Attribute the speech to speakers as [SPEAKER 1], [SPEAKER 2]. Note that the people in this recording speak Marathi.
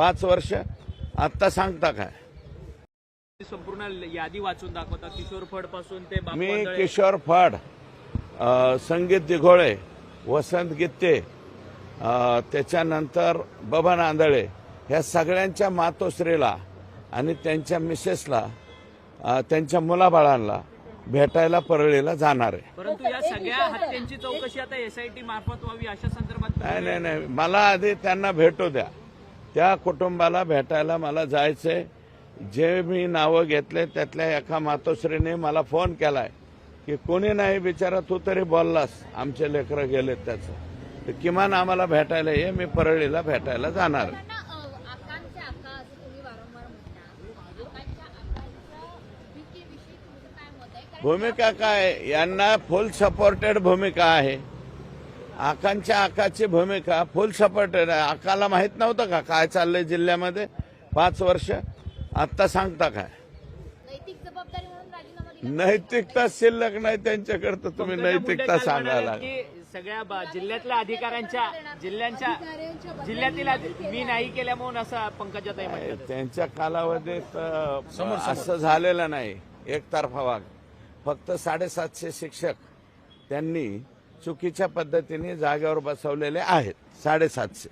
[SPEAKER 1] पाच वर्ष आत्ता सांगता काय?
[SPEAKER 2] संपूर्ण यादी वाचून दाखवता किशोर फडपासून ते
[SPEAKER 1] मी. किशोर फड संगीत दिघोळे वसंत गित्ते त्याच्यानंतर बबन आंधळे ह्या सगळ्यांच्या मातोश्रीला आणि त्यांच्या मिसेसला त्यांच्या मुलाबाळांना भेटायला परळीला जाणार आहे.
[SPEAKER 2] परंतु या सगळ्या हत्यांची चौकशी आता एसआयटी मार्फत व्हावी अशा संदर्भात
[SPEAKER 1] नाही नाही नाही. मला आधी त्यांना भेटू द्या. त्या कुटुंबाला भेटायला मला जायचंय. जे मी नावं घेतले त्यातल्या एका मातोश्रीने मला फोन केलाय की कोणी नाही बिचारा तू तरी बोललास. आमचे लेकरं गेलेत त्याचं. तर किमान आम्हाला भेटायला ये मी परळीला भेटायला जाणार. आहे.
[SPEAKER 3] आहे
[SPEAKER 1] भूमिका काय? यांना फुल सपोर्टेड भूमिका आहे. आकांच्या आकाची भूमिका फुल सपोर्टेड आहे. आकाला माहीत नव्हतं का काय चाललंय जिल्ह्यामध्ये पाच वर्ष? आत्ता सांगता काय?
[SPEAKER 3] नैतिक जबाबदारी म्हणून राजीनामा दिला.
[SPEAKER 1] नैतिकता शिल्लक नाही त्यांच्याकडे तर तुम्ही नैतिकता सांगायला
[SPEAKER 2] सगळ्या जिल्ह्यातल्या अधिकाऱ्यांच्या जिल्ह्यांच्या जिल्ह्यातील मी नाही केल्या म्हणून असं पंकजाताई म्हणतात.
[SPEAKER 1] त्यांच्या कालावधीत असं झालेलं नाही. एकतर्फा वाग. फक्त साडेसातशे शिक्षक त्यांनी चुकीच्या पद्धतीने जागेवर बसवलेले आहेत. साडेसातशे.